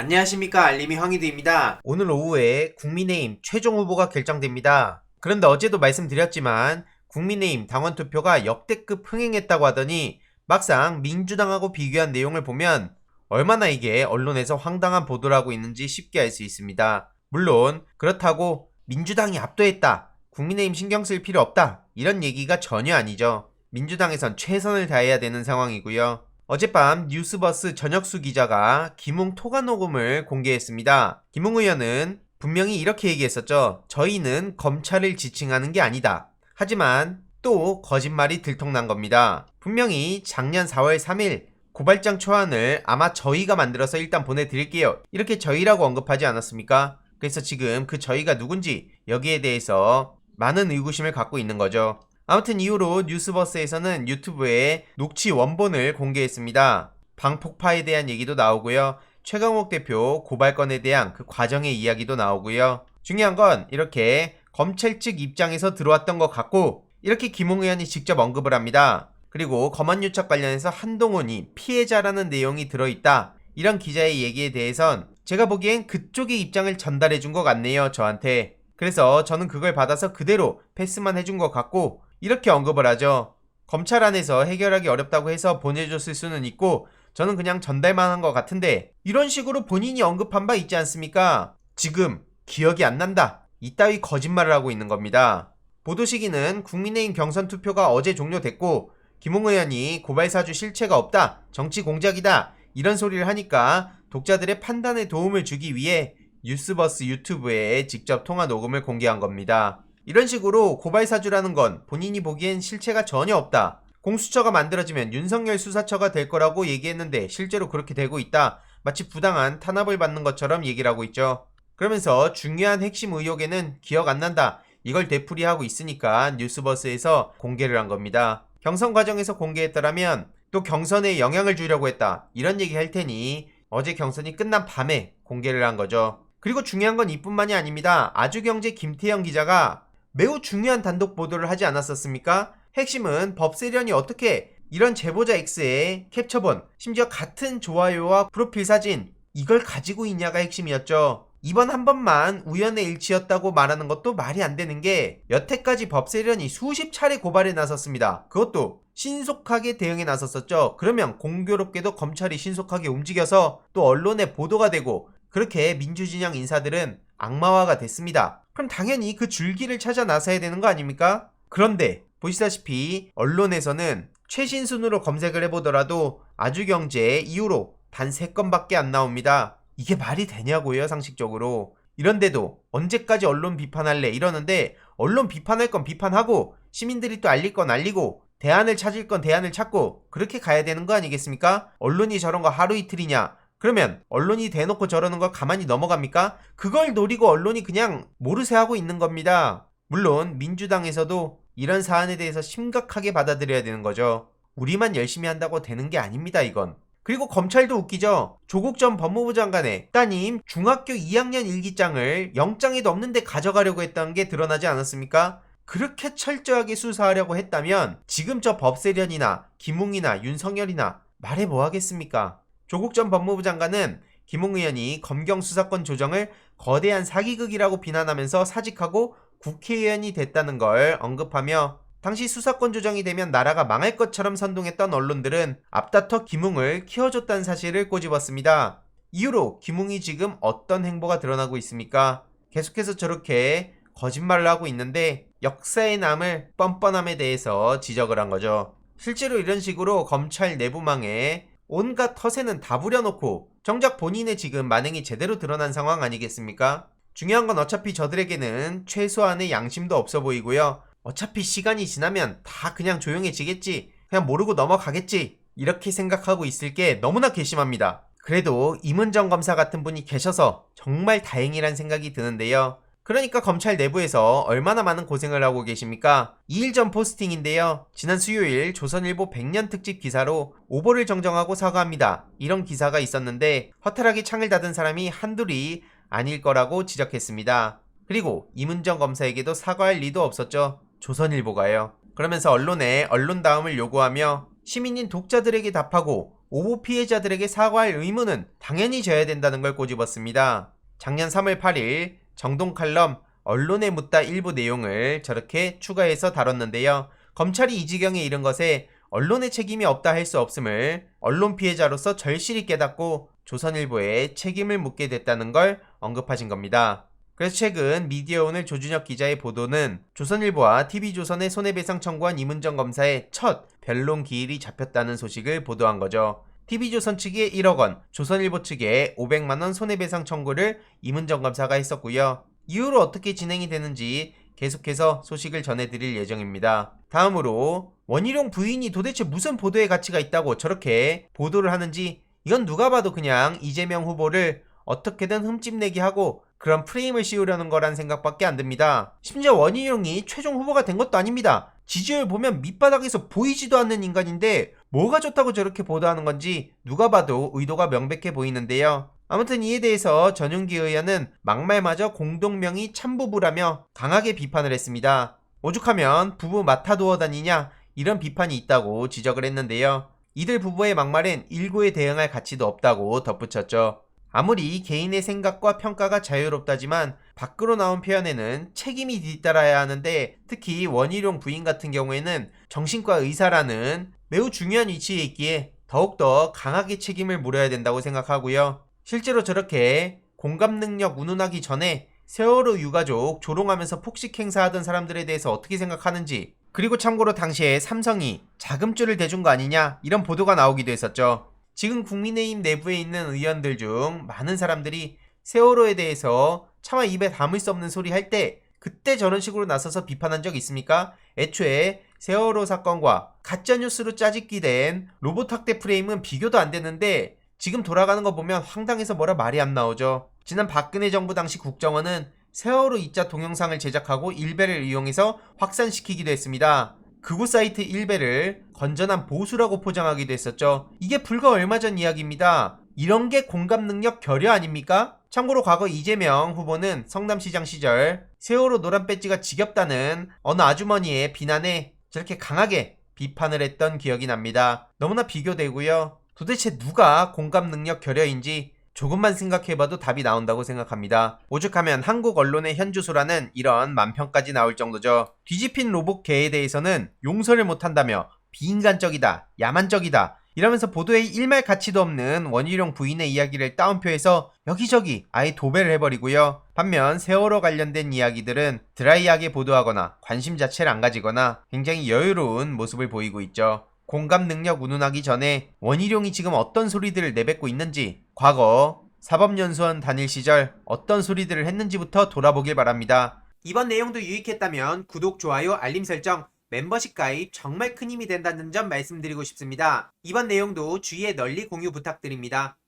안녕하십니까 알림이 황희두입니다. 오늘 오후에 국민의힘 최종 후보가 결정됩니다. 그런데 어제도 말씀드렸지만 국민의힘 당원 투표가 역대급 흥행했다고 하더니 막상 민주당하고 비교한 내용을 보면 얼마나 이게 언론에서 황당한 보도를 하고 있는지 쉽게 알 수 있습니다. 물론 그렇다고 민주당이 압도했다. 국민의힘 신경 쓸 필요 없다. 이런 얘기가 전혀 아니죠. 민주당에선 최선을 다해야 되는 상황이고요. 어젯밤 뉴스버스 전혁수 기자가 김웅 토가 녹음을 공개했습니다. 김웅 의원은 분명히 이렇게 얘기했었죠. 저희는 검찰을 지칭하는 게 아니다. 하지만 또 거짓말이 들통난 겁니다. 분명히 작년 4월 3일 고발장 초안을 아마 저희가 만들어서 일단 보내드릴게요. 이렇게 저희라고 언급하지 않았습니까? 그래서 지금 그 저희가 누군지 여기에 대해서 많은 의구심을 갖고 있는 거죠. 아무튼 이후로 뉴스버스에서는 유튜브에 녹취 원본을 공개했습니다. 방폭파에 대한 얘기도 나오고요. 최강욱 대표 고발건에 대한 그 과정의 이야기도 나오고요. 중요한 건 이렇게 검찰 측 입장에서 들어왔던 것 같고 이렇게 김홍 의원이 직접 언급을 합니다. 그리고 검언 유착 관련해서 한동훈이 피해자라는 내용이 들어있다. 이런 기자의 얘기에 대해선 제가 보기엔 그쪽의 입장을 전달해 준 것 같네요, 저한테. 그래서 저는 그걸 받아서 그대로 패스만 해준 것 같고 이렇게 언급을 하죠. 검찰 안에서 해결하기 어렵다고 해서 보내줬을 수는 있고 저는 그냥 전달만 한 것 같은데 이런 식으로 본인이 언급한 바 있지 않습니까? 지금 기억이 안 난다. 이따위 거짓말을 하고 있는 겁니다. 보도 시기는 국민의힘 경선 투표가 어제 종료됐고 김홍 의원이 고발사주 실체가 없다. 정치 공작이다. 이런 소리를 하니까 독자들의 판단에 도움을 주기 위해 뉴스버스 유튜브에 직접 통화 녹음을 공개한 겁니다. 이런 식으로 고발사주라는 건 본인이 보기엔 실체가 전혀 없다. 공수처가 만들어지면 윤석열 수사처가 될 거라고 얘기했는데 실제로 그렇게 되고 있다. 마치 부당한 탄압을 받는 것처럼 얘기를 하고 있죠. 그러면서 중요한 핵심 의혹에는 기억 안 난다. 이걸 되풀이하고 있으니까 뉴스버스에서 공개를 한 겁니다. 경선 과정에서 공개했더라면 또 경선에 영향을 주려고 했다. 이런 얘기 할 테니 어제 경선이 끝난 밤에 공개를 한 거죠. 그리고 중요한 건 이뿐만이 아닙니다. 아주경제 김태형 기자가 매우 중요한 단독 보도를 하지 않았었습니까? 핵심은 법세련이 어떻게 이런 제보자 X의 캡처본, 심지어 같은 좋아요와 프로필 사진, 이걸 가지고 있냐가 핵심이었죠. 이번 한 번만 우연의 일치였다고 말하는 것도 말이 안 되는 게 여태까지 법세련이 수십 차례 고발에 나섰습니다. 그것도 신속하게 대응에 나섰었죠. 그러면 공교롭게도 검찰이 신속하게 움직여서 또 언론에 보도가 되고 그렇게 민주진영 인사들은 악마화가 됐습니다. 그럼 당연히 그 줄기를 찾아 나서야 되는 거 아닙니까? 그런데 보시다시피 언론에서는 최신 순으로 검색을 해보더라도 아주경제 이후로 단 3건밖에 안 나옵니다. 이게 말이 되냐고요, 상식적으로. 이런데도 언제까지 언론 비판할래 이러는데 언론 비판할 건 비판하고 시민들이 또 알릴 건 알리고 대안을 찾을 건 대안을 찾고 그렇게 가야 되는 거 아니겠습니까? 언론이 저런 거 하루 이틀이냐? 그러면 언론이 대놓고 저러는 걸 가만히 넘어갑니까? 그걸 노리고 언론이 그냥 모르쇠 하고 있는 겁니다. 물론 민주당에서도 이런 사안에 대해서 심각하게 받아들여야 되는 거죠. 우리만 열심히 한다고 되는 게 아닙니다, 이건. 그리고 검찰도 웃기죠. 조국 전 법무부 장관의 따님 중학교 2학년 일기장을 영장에도 없는데 가져가려고 했다는 게 드러나지 않았습니까? 그렇게 철저하게 수사하려고 했다면 지금 저 법세련이나 김웅이나 윤석열이나 말해 뭐 하겠습니까? 조국 전 법무부 장관은 김웅 의원이 검경 수사권 조정을 거대한 사기극이라고 비난하면서 사직하고 국회의원이 됐다는 걸 언급하며 당시 수사권 조정이 되면 나라가 망할 것처럼 선동했던 언론들은 앞다퉈 김웅을 키워줬다는 사실을 꼬집었습니다. 이후로 김웅이 지금 어떤 행보가 드러나고 있습니까? 계속해서 저렇게 거짓말을 하고 있는데 역사에 남을 뻔뻔함에 대해서 지적을 한 거죠. 실제로 이런 식으로 검찰 내부망에 온갖 터세는 다 부려놓고 정작 본인의 지금 만행이 제대로 드러난 상황 아니겠습니까? 중요한 건 어차피 저들에게는 최소한의 양심도 없어 보이고요. 어차피 시간이 지나면 다 그냥 조용해지겠지. 그냥 모르고 넘어가겠지. 이렇게 생각하고 있을 게 너무나 괘씸합니다. 그래도 임은정 검사 같은 분이 계셔서 정말 다행이란 생각이 드는데요. 그러니까 검찰 내부에서 얼마나 많은 고생을 하고 계십니까? 2일 전 포스팅인데요. 지난 수요일 조선일보 100년 특집 기사로 오보를 정정하고 사과합니다. 이런 기사가 있었는데 허탈하게 창을 닫은 사람이 한둘이 아닐 거라고 지적했습니다. 그리고 임은정 검사에게도 사과할 리도 없었죠. 조선일보가요. 그러면서 언론에 언론다움을 요구하며 시민인 독자들에게 답하고 오보 피해자들에게 사과할 의무는 당연히 져야 된다는 걸 꼬집었습니다. 작년 3월 8일 정동 칼럼 언론에 묻다 일부 내용을 저렇게 추가해서 다뤘는데요. 검찰이 이 지경에 이른 것에 언론의 책임이 없다 할 수 없음을 언론 피해자로서 절실히 깨닫고 조선일보에 책임을 묻게 됐다는 걸 언급하신 겁니다. 그래서 최근 미디어오늘 조준혁 기자의 보도는 조선일보와 TV조선의 손해배상 청구한 이문정 검사의 첫 변론 기일이 잡혔다는 소식을 보도한 거죠. TV조선 측에 1억 원, 조선일보 측에 500만 원 손해배상 청구를 이문정 검사가 했었고요. 이후로 어떻게 진행이 되는지 계속해서 소식을 전해드릴 예정입니다. 다음으로 원희룡 부인이 도대체 무슨 보도의 가치가 있다고 저렇게 보도를 하는지 이건 누가 봐도 그냥 이재명 후보를 어떻게든 흠집내기 하고 그런 프레임을 씌우려는 거란 생각밖에 안 듭니다. 심지어 원희룡이 최종 후보가 된 것도 아닙니다. 지지율 보면 밑바닥에서 보이지도 않는 인간인데 뭐가 좋다고 저렇게 보도하는 건지 누가 봐도 의도가 명백해 보이는데요. 아무튼 이에 대해서 전윤기 의원은 막말마저 공동명의 참부부라며 강하게 비판을 했습니다. 오죽하면 부부 맡아두어 다니냐 이런 비판이 있다고 지적을 했는데요. 이들 부부의 막말엔 일고에 대응할 가치도 없다고 덧붙였죠. 아무리 개인의 생각과 평가가 자유롭다지만 밖으로 나온 표현에는 책임이 뒤따라야 하는데 특히 원희룡 부인 같은 경우에는 정신과 의사라는 매우 중요한 위치에 있기에 더욱더 강하게 책임을 물어야 된다고 생각하고요. 실제로 저렇게 공감 능력 운운하기 전에 세월호 유가족 조롱하면서 폭식 행사하던 사람들에 대해서 어떻게 생각하는지 그리고 참고로 당시에 삼성이 자금줄을 대준 거 아니냐 이런 보도가 나오기도 했었죠. 지금 국민의힘 내부에 있는 의원들 중 많은 사람들이 세월호에 대해서 차마 입에 담을 수 없는 소리 할 때 그때 저런 식으로 나서서 비판한 적 있습니까? 애초에 세월호 사건과 가짜뉴스로 짜집기 된 로봇 학대 프레임은 비교도 안 되는데 지금 돌아가는 거 보면 황당해서 뭐라 말이 안 나오죠. 지난 박근혜 정부 당시 국정원은 세월호 2자 동영상을 제작하고 일베를 이용해서 확산시키기도 했습니다. 극우 사이트 일베를 건전한 보수라고 포장하기도 했었죠. 이게 불과 얼마 전 이야기입니다. 이런 게 공감 능력 결여 아닙니까? 참고로 과거 이재명 후보는 성남시장 시절 세월호 노란 배지가 지겹다는 어느 아주머니의 비난에 저렇게 강하게 비판을 했던 기억이 납니다. 너무나 비교되고요. 도대체 누가 공감 능력 결여인지 조금만 생각해봐도 답이 나온다고 생각합니다. 오죽하면 한국 언론의 현주소라는 이런 만평까지 나올 정도죠. 뒤집힌 로봇계에 대해서는 용서를 못한다며 비인간적이다, 야만적이다, 이러면서 보도에 일말 가치도 없는 원희룡 부인의 이야기를 따옴표해서 여기저기 아예 도배를 해버리고요. 반면 세월호 관련된 이야기들은 드라이하게 보도하거나 관심 자체를 안 가지거나 굉장히 여유로운 모습을 보이고 있죠. 공감 능력 운운하기 전에 원희룡이 지금 어떤 소리들을 내뱉고 있는지 과거 사법연수원 다닐 시절 어떤 소리들을 했는지부터 돌아보길 바랍니다. 이번 내용도 유익했다면 구독, 좋아요, 알림 설정, 멤버십 가입 정말 큰 힘이 된다는 점 말씀드리고 싶습니다. 이번 내용도 주위에 널리 공유 부탁드립니다.